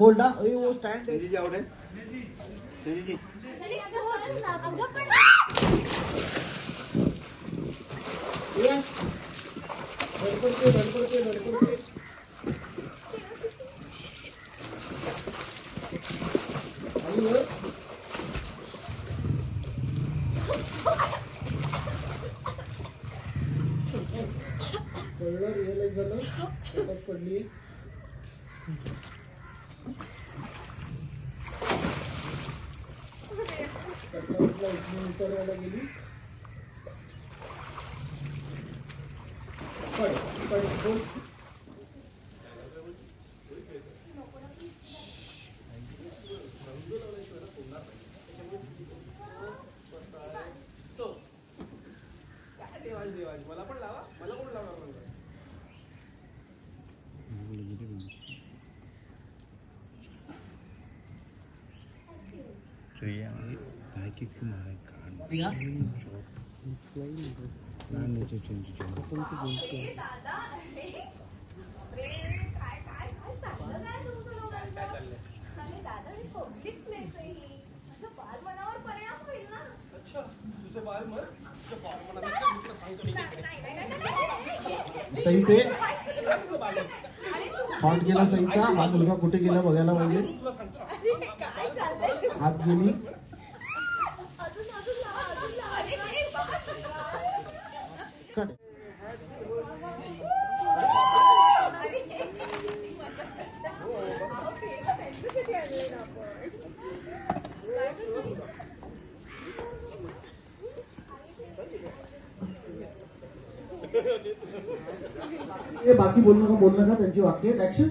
होल्डा ये वो स्टैंड है जी आउट है जी जी ये धड़कड़ के धड़कड़ के धड़कड़ के झालं पडली उतरवायला गेली पड पड हाँ, तो सही पे थॉट गेला सही सईचा हाथ मुलगा कुठे गेला बघायला पाहिजे हात गेली बाकी बोलू नका बोलू का त्यांची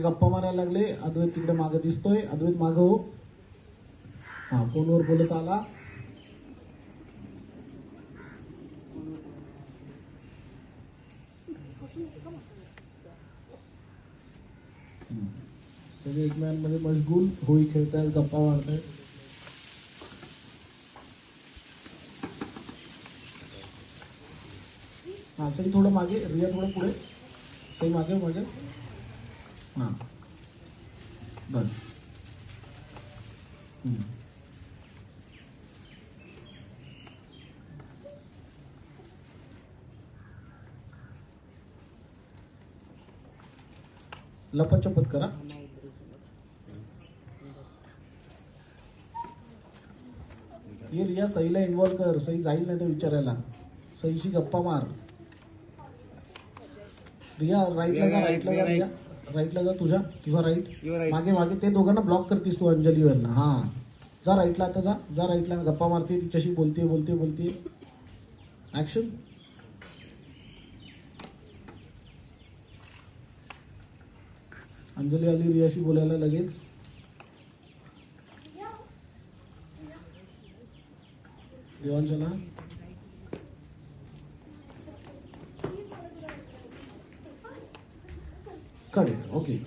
गप्पा मारायला लागले अद्वैत तिकडे माग दिसतोय अद्वैत माग हो हा फोनवर बोलत आला सगळे एकमेकांमध्ये मशगूल होळी खेळतायत गप्पा मारताय हा सई थोडं मागे रिया थोडं पुढे सई मागे मागे हां बस लपचपत करा ये रिया सईला इन्वॉल्व कर सई जाईल नाही ते विचारायला सईशी गप्पा मार रिया राईटला जा राईटला जा रिया राईटला जा तुझ्या किंवा राईट मागे मागे ते दोघांना ब्लॉक करतीस तू अंजली यांना हा जा राईटला आता जा जा राईटला गप्पा मारते तिच्याशी बोलते बोलते बोलते ऍक्शन अंजली आली रियाशी बोलायला लगेच ना Correct. Okay.